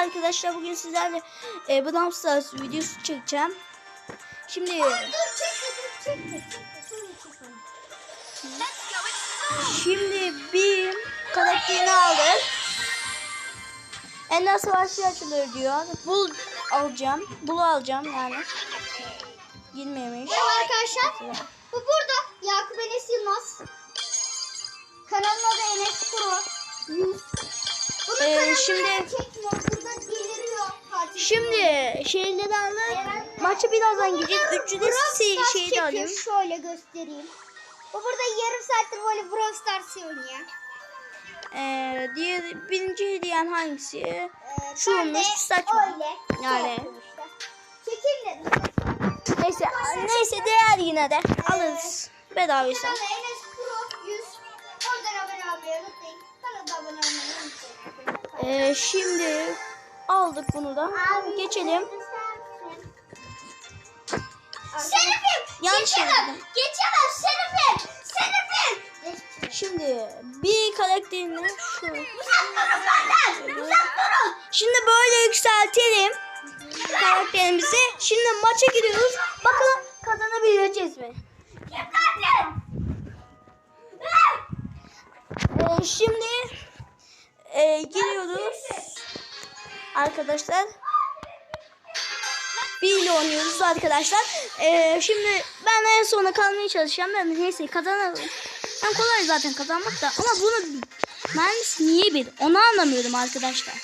Arkadaşlar bugün sizlerle e, Brawl Stars videosu çekeceğim. Şimdi Dur çekme dur çekme. Sonra çekelim. şimdi bir karakterini aldık. Ender Savaşı açılır diyor. Bul alacağım. Bulu alacağım yani. Girmemiş. Merhaba arkadaşlar. Bu burada Yakup Enes Yılmaz. Kanalın adı Enes Pro. 100. Bunu Ee, şimdi- çekme. Şimdi şeyleri aldık. Maçı birazdan gideceğiz. 300'de Brawl şey, Stars şeyi de alayım. Şöyle göstereyim. Bu burada yarım saattir böyle Brawl Stars oynuyor. Ee, diğer birinci hediyen hangisi? Ee, Şu ben de olmuş, saçma. Öyle. Yani. şey işte. Çekeyim dedim. Neyse neyse değer yine de alırız. Bedavaysa. Kanalı Enes Pro 100. Oradan abone olmayı unutmayın. Kanala abone olmayı unutmayın. Ee, şimdi aldık bunu da. Geçelim. Şerifim! Yanlış Geçemem! Geçemem Şerifim! Şerifim! Şimdi bir karakterini şu. Uzak durun benden! Uzak durun! Şimdi böyle yükseltelim karakterimizi. Şimdi maça giriyoruz. Bakalım kazanabileceğiz mi? Ee, şimdi e, giriyoruz. Arkadaşlar. Bir ile oynuyoruz arkadaşlar. Ee, şimdi ben en sona kalmaya çalışacağım. Ben neyse kazanırım. Ben kolay zaten kazanmak da. Ama bunu mermisi niye bir? Onu anlamıyorum arkadaşlar.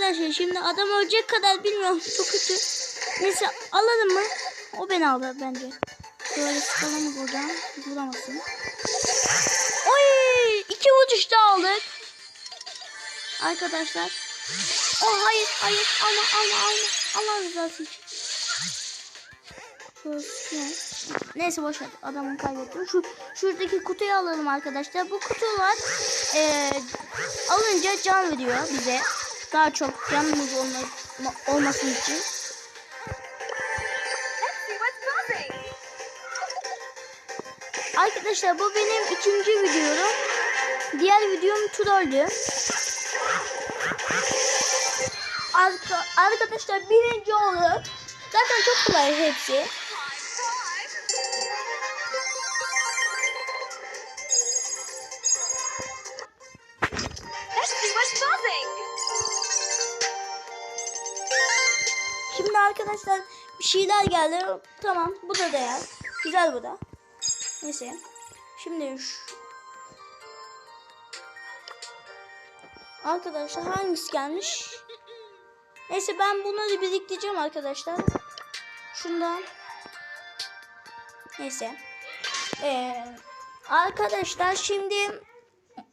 Arkadaşlar şimdi adam ölecek kadar bilmiyorum. Çok kötü. Neyse alalım mı? O beni aldı bence. Şöyle sıkalım buradan. Vuramasın. Oy! iki vuruşta aldık. Arkadaşlar. Oh hayır hayır alma alma alma. Allah rızası için. Neyse boş ver. Adamı kaybettim. Şu şuradaki kutuyu alalım arkadaşlar. Bu kutular eee alınca can veriyor bize. Daha çok canımız olma, olması için. Arkadaşlar bu benim ikinci videom. Diğer videom trolldü. Arka, arkadaşlar birinci olur. Zaten çok kolay hepsi. Şeyler geldi. Tamam bu da değer. Güzel bu da. Neyse. Şimdi şu... Arkadaşlar hangisi gelmiş? Neyse ben bunları biriktireceğim arkadaşlar. Şundan. Neyse. Ee, arkadaşlar şimdi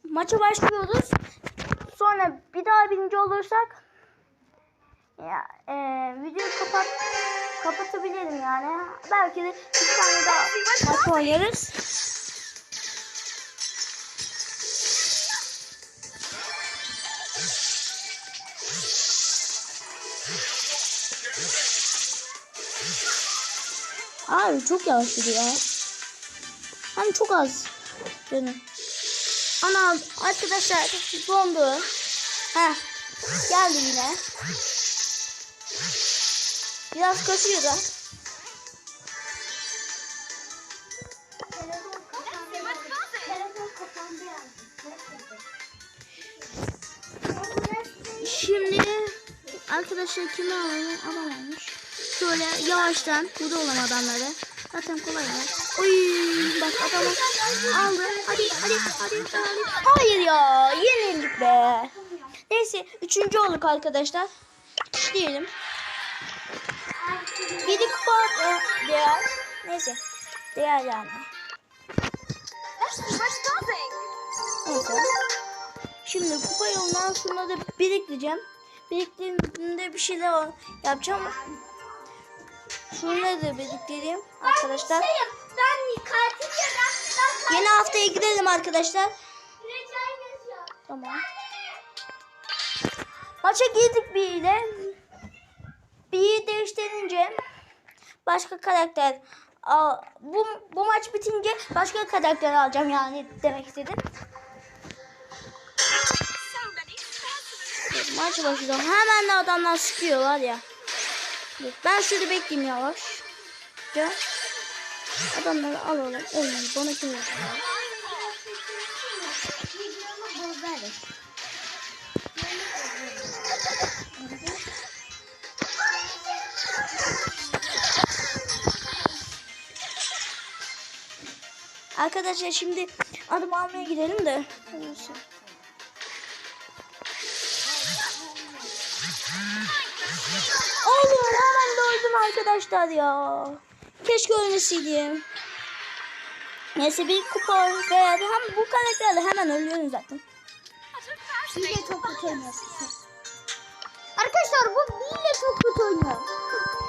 maça başlıyoruz. Sonra bir daha birinci olursak ya e, videoyu kapat kapatabilirim yani. Belki de bir tane daha maç oynarız. Abi çok yavaş gidiyor. Hani çok az. Canım. Ana arkadaşlar dondu. Heh. Geldi yine. Biraz kasıyor da. Şimdi arkadaşlar kimi alalım? Alamamış. Şöyle yavaştan burada olan adamları. Zaten kolay ya. Oy bak adamı aldı. Hadi hadi hadi hadi. Hayır ya yenildik be. Neyse üçüncü olduk arkadaşlar. Diyelim. Biri kupa e, değer. Neyse. Değer yani. Neyse. Şimdi kupa yolundan şunları biriktireceğim. Biriktirdiğimde bir şeyler yapacağım. Şunları da biriktireyim arkadaşlar. Ben kartı Yeni haftaya gidelim arkadaşlar. Tamam. Maça girdik biriyle. Biri değiştirince başka karakter Aa, bu, bu maç bitince başka karakter alacağım yani demek istedim. Maç başlıyor. Hemen de adamlar sıkıyorlar ya. Ben şurada bekleyeyim yavaş. Adamları alalım. Oy bana kim yapıyor? Arkadaşlar şimdi adım almaya gidelim de. Oğlum hemen öldüm arkadaşlar ya. Keşke ölmeseydim. Neyse bir kupa veya hem bu karakterle hemen ölüyorum zaten. Bile çok kötü oynuyorsun. Arkadaşlar bu Bile çok kötü oynuyor.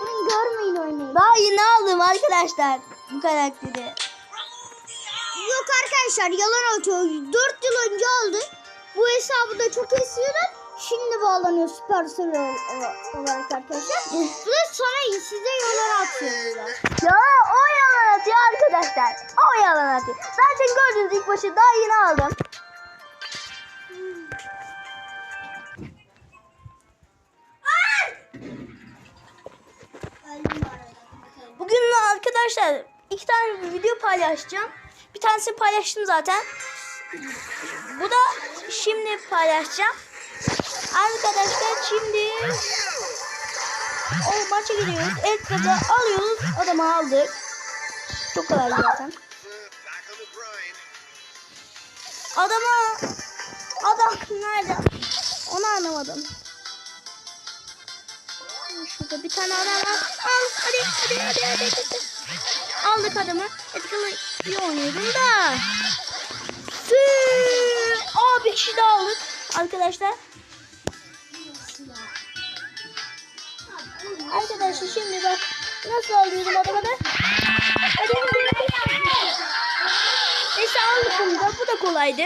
Bunu görmeyin oynayın. Daha yeni aldım arkadaşlar bu karakteri. Arkadaşlar yalan atıyor. 4 yıl önce aldı. Bu hesabı da çok esiyorlar. Şimdi bağlanıyor Supercell ol- ol- olarak arkadaşlar. Da sana size yalan atıyorlar. Ya o yalan atıyor arkadaşlar. O yalan atıyor. Zaten gördüğünüz ilk başı daha yeni aldım. Bugün arkadaşlar iki tane video paylaşacağım. Bir tanesini paylaştım zaten. Bu da şimdi paylaşacağım. Arkadaşlar şimdi o maça gidiyoruz. El kızı alıyoruz. Adamı aldık. Çok kolay zaten. Adama adam nerede? Onu anlamadım. Şurada bir tane adam var. Al hadi hadi hadi hadi. hadi. Aldık adamı. Etkili iyi oynuyordum da. Sü Aa bir kişi daha aldık arkadaşlar. Arkadaşlar şimdi bak nasıl alıyorum adamı da. Neyse aldık bunu da. Bu da kolaydı.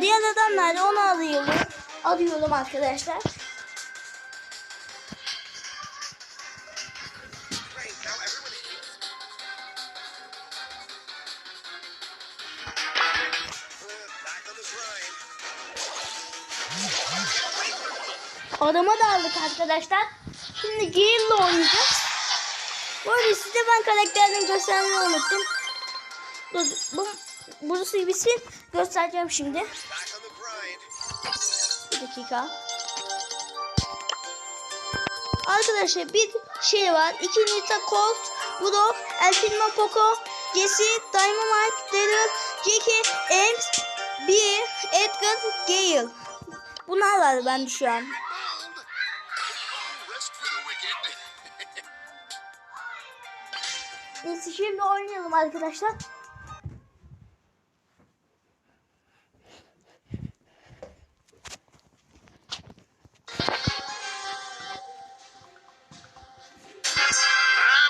Diğer adamlar da onu alıyorum. Alıyorum arkadaşlar. Adama da aldık arkadaşlar. Şimdi Gale'la oynayacağız. Bu arada size ben karakterden göstermeyi unuttum. Dur, bu, burası bitsin. Göstereceğim şimdi. Bir dakika. Arkadaşlar bir şey var. İki Nita Colt, Brock, El Poco, Jesse, Dynamite, Daryl, Jackie, Ames, B, Edgar, Gale. Bunlar var ben şu an. Neyse şimdi oynayalım arkadaşlar. I'm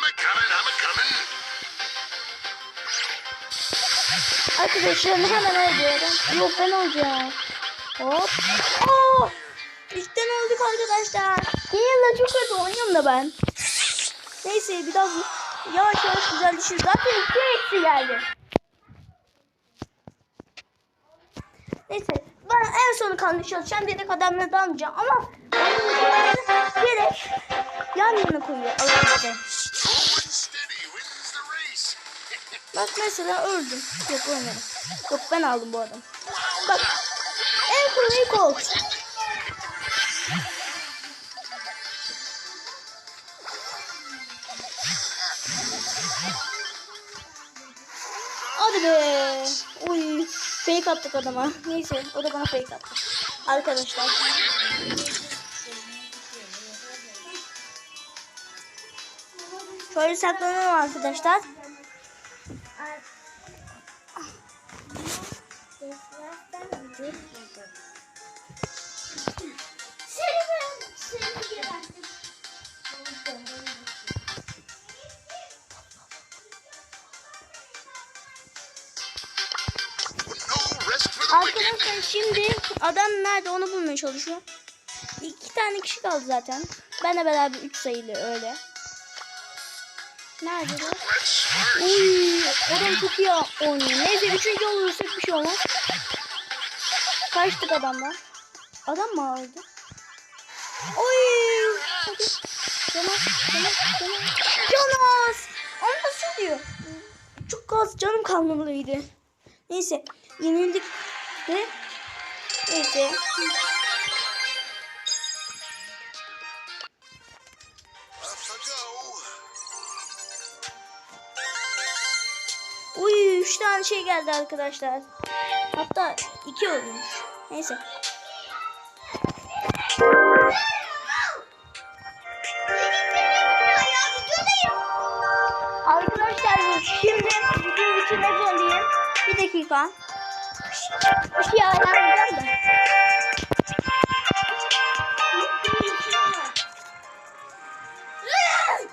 a coming, I'm a coming. Arkadaşlar hemen öldüyorum. Yok ben olacağım. Hop. Oo! İşten öldük arkadaşlar. Gale'la çok kötü oynuyorum da ben. Neyse biraz yavaş yavaş güzel düşüyor. Zaten iki eksi geldi. Neyse ben en sonu kalmış çalışacağım. Direkt adamla dalmayacağım ama direkt yan yana koyuyor. Race. Bak mesela öldüm. Yok ölmedim. Yok ben aldım bu adamı. Bak. En kolay Colt. Hadi be. Uy. Fake attık adama. Neyse o da bana fake attı. Arkadaşlar. Şöyle saklanalım arkadaşlar. Seni Arkadaşlar şimdi adam nerede onu bulmaya çalışıyor. İki tane kişi kaldı zaten. Benle beraber üç sayılı öyle. Nerede bu? Uy, adam çok iyi oynuyor. Neyse üçüncü olursak bir şey olmaz. Kaçtık adamla. Adam mı aldı? Oy! Jonas, Jonas, Jonas. Jonas! Onu nasıl diyor? Çok az canım kalmalıydı. Neyse, yenildik de. Neyse. Uy, üç tane şey geldi arkadaşlar. Hatta iki olmuş. Neyse. Arkadaşlar şimdi video bitirmek zorundayım. Bir dakika. Bir şey ayarlayacağım da.